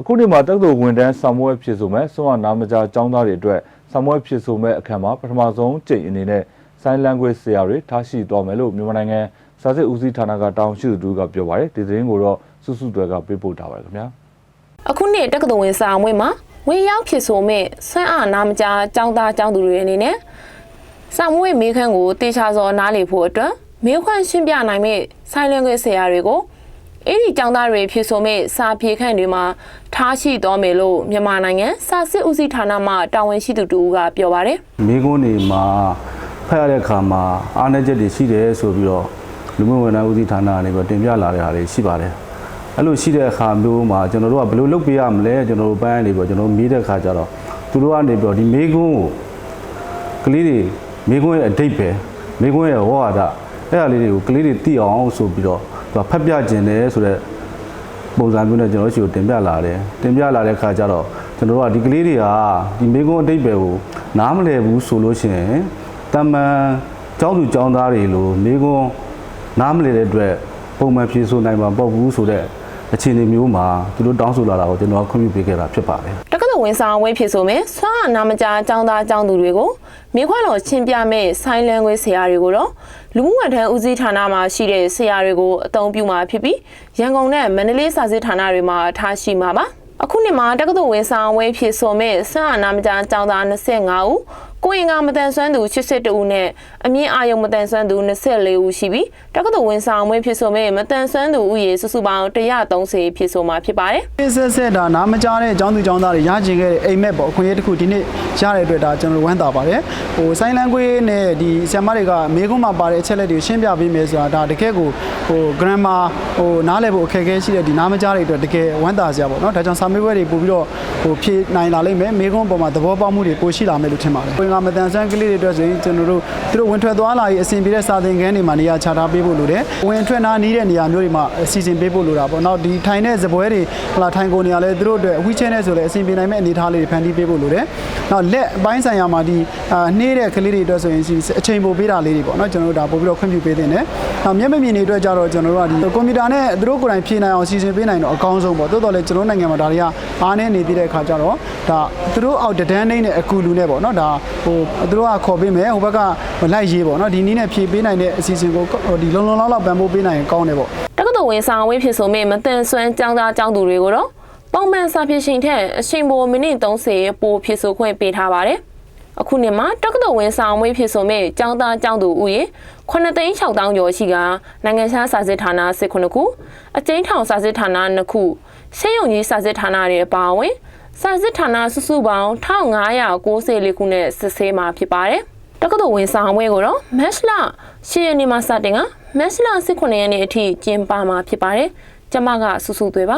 အခုနေ့မှာတက္ကသိုလ်ဝန်ထမ်းစာမွေးဖြစ်ဆိုမဲ့ဆွမ်းနာမကြားကျောင်းသားတွေအတွက်စာမွေးဖြစ်ဆိုမဲ့အခမ်းမှာပထမဆုံးကြိမ်အနေနဲ့ sign language ဆရာတွေထားရှိသွားမယ်လို့မြန်မာနိုင်ငံစာစစ်ဦးစီးဌာနကတောင်းရှိသူတို့ကပြောပါတယ်ဒီသတင်းကိုတော့စုစုတွဲကပေးပို့ထားပါတယ်ခင်ဗျာအခုနှစ်တက္ကသိုလ်ဝင်စာအမွေမှာဝင်ရောက်ဖြစ်ဆိုမဲ့ဆွမ်းအားနာမကြားចောင်းသားចောင်းသူတွေအနေနဲ့စာမွေမေးခန်းကိုတေချာစောနားလေဖို့အတွက်မေးခွန်းရှင်းပြနိုင်မဲ့ဆိုင်းလန်ခွေဆရာတွေကို အဲ့ဒီចောင်းသားတွေဖြစ်ဆိုမဲ့စာပြေခန့်တွေမှာထားရှိသွားမယ်လို့မြန်မာနိုင်ငံစာစစ်ဦးစီးဌာနမှတာဝန်ရှိသူတူကပြောပါတယ်မိကုန်းတွေမှာဖတ်ရတဲ့အခါမှာအားနည်းချက်တွေရှိတယ်ဆိုပြီးတော့လူမှုဝန်ထမ်းဦးစီးဌာနကနေပြီးတော့တင်ပြလာတဲ့ဟာတွေရှိပါတယ်အဲ့လိုရှိတဲ့အခါမျိုးမှာကျွန်တော်တို့ကဘယ်လိုလုပ်ပေးရမလဲကျွန်တော်တို့ပိုင်းနေပြီးတော့ကျွန်တော်တို့မေးတဲ့အခါကျတော့သူတို့ကနေပြီးတော့ဒီမိကုန်းကိုကလေးတွေမိကုန်းရဲ့အတိတ်ပဲမိကုန်းရဲ့ဝါဒအဲ့ဒါလေးတွေကိုကလေးတွေသိအောင်ဆိုပြီးတော့ သူကဖတ်ပြခြင်းတယ်ဆိုတော့ပုံစံမျိုးနဲ့ကျွန်တော်တို့ရှိကိုတင်ပြလာတယ်တင်ပြလာတဲ့အခါကျတော့ကျွန်တော်တို့ကဒီကလေးတွေကဒီမိကုန်းအတိတ်ပဲကိုနားမလည်ဘူးဆိုလို့ရှိရင်တမန်ကျောင်းသူကျောင်းသားတွေလိုမိကုန်းနားမလည်တဲ့အတွက်ပုံမှန်ဖြေဆိုနိုင်မှာပေါ့ဘူးဆိုတဲ့အခြေအနေမျိုးမှာသူတို့တောင်းဆိုလာတာကိုကျွန်တော်ခွင့်ပြုပေးခဲ့တာဖြစ်ပါတယ်တက္ကသိုလ်ဝင်စာအဝေးဖြစ်ဆိုမဲ့ဆွမ်းအားနာမကြားចောင်းသားចောင်းသူတွေကိုမိခွန်းတော်ရှင်းပြမဲ့ဆိုင်းလန်ခွေဆရာတွေကိုတော့ လူမှုဝန်ထမ်းဦးစီးဌာနမှာရှိတဲ့ဆရာတွေကိုအသုံးပြုမှာဖြစ်ပြီးရန်ကုန်နဲ့မန္တလေးစာစစ်ဌာနတွေမှာထားရှိမှာပါအခုနှစ်မှာတက္ကသိုလ်ဝင်စာအဝေးဖြစ်ဆိုမဲ့ဆွမ်းအားနာမကြားចောင်းသား25ဦး ကိုရင်ကမတန်ဆွမ်းသူ82ဦးနဲ့အမြင့်အာယုံမတန်ဆွမ်းသူ24ဦးရှိပြီးတက္ကသိုလ်ဝင်စာအဝေးဖြစ်ဆိုမဲ့မတန်ဆွမ်းသူဦးရေစုစုပေါင်း130ဖြစ်ဆိုမှာဖြစ်ပါတယ်ဆက်ဆက်ဒါနားမကြားတဲ့အကြောင်းသူအကြောင်းသားတွေရကျင်ခဲ့တဲ့အိမ်မက်ပေါ့အခွင့်အရေးတစ်ခုဒီနေ့ရတဲ့အတွက်ဒါကျွန်တော်တို့ဝမ်းသာပါတယ်ဟိုဆိုင်းလန်ကွေးနဲ့ဒီဆရာမတွေကမေကုန်းမှာပါတဲ့အချက်လက်တွေကိုရှင်းပြပေးမယ်ဆိုတာဒါတကယ်ကိုဟို grammar ဟိုနားလည်ဖို့အခက်အခဲရှိတဲ့ဒီနားမကြားတဲ့အတွက်တကယ်ဝမ်းသာစရာပေါ့နော်ဒါကြောင့်စာမေးပွဲတွေပို့ပြီးတော့ဟိုဖြေနိုင်လာလိမ့်မယ်မေကုန်းပေါ်မှာသဘောပေါက်မှုတွေပိုရှိလာမယ်လို့ထင်ပါတယ်ဝင်ကမတန်ဆန်းကလေးတွေအတွက်ဆိုရင်ကျွန်တော်တို့သူတို့ဝင်ထွက်သွားလာရေးအဆင်ပြေတဲ့စာသင်ခန်းတွေမှာနေရာချထားပေးဖို့လိုတယ်ဝင်ထွက်နားနီးတဲ့နေရာမျိုးတွေမှာအစီအစဉ်ပေးဖို့လိုတာပေါ့နော်ဒီထိုင်တဲ့ဇပွဲတွေဟလာထိုင်ကုန်နေရာလဲသူတို့အတွက်အဝီချဲနဲ့ဆိုလဲအဆင်ပြေနိုင်မဲ့အနေအထားလေးတွေဖန်တီးပေးဖို့လိုတယ်နောက်လက်အပိုင်းဆိုင်ရာမှာဒီအာနှေးတဲ့ကလေးတွေအတွက်ဆိုရင်အချိန်ပိုပေးတာလေးတွေပေါ့နော်ကျွန်တော်တို့ဒါပို့ပြီးတော့ခွင့်ပြုပေးတင်တယ်နောက်မျက်မမြင်တွေအတွက်ကြတော့ကျွန်တော်တို့ကဒီကွန်ပျူတာနဲ့သူတို့ကိုယ်တိုင်ဖြည့်နိုင်အောင်စီစဉ်ပေးနိုင်တော့အကောင်းဆုံးပေါ့တိုးတော်လဲကျွန်တော်နိုင်ငံမှာဒါတွေကအားနည်းနေသေးတဲ့အခါကျတော့ဒါသူတို့အောက်တဒန်းနေနဲ့အကူလူနဲ့ပေါ့နော်ဒါဟိုသူတို့ကခေါ်ပေးမယ်ဟိုဘက်ကလိုက်ရေးပေါ့နော်ဒီနည်းနဲ့ဖြည့်ပေးနိုင်တဲ့အစီအစဉ်ကိုဒီလုံလုံလောက်လောက်ပံ့ပိုးပေးနိုင်ရင်ကောင်းတယ်ပေါ့တက္ကသိုလ်ဝင်စာအဝေးဖြစ်ဆိုမဲ့မတန်ဆွမ်းကျောင်းသားကျောင်းသူတွေကိုတော့ပုံမှန်စာဖြစ်ရှင်ထက်အချိန်ပိုမိနစ်30ပိုဖြစ်ဆိုခွင့်ပေးထားပါတယ်။အခုနှစ်မှာတက္ကသိုလ်ဝင်စာအဝေးဖြစ်ဆိုမဲ့ကျောင်းသားကျောင်းသူဦးရေ9သိန်း6တောင်းကျော်ရှိကနိုင်ငံခြားစာစစ်ဌာန19ခုအကျဉ်းထောင်စာစစ်ဌာန2ခုဆေးရုံကြီးစာစစ်ဌာနတွေအပါအဝင် စာစစ်ဌာနစုစုပေါင်း1594ခုနဲ့စစ်ဆေးမှာဖြစ်ပါတယ်။တက္ကသိုလ်ဝင်ဆောင်ဝဲကိုတော့မက်လ10ရက်နေ့မှစတင်ကမက်လ19ရက်နေ့အထိကျင်းပမှာဖြစ်ပါတယ်။ကျမကစုစုသွေးပါ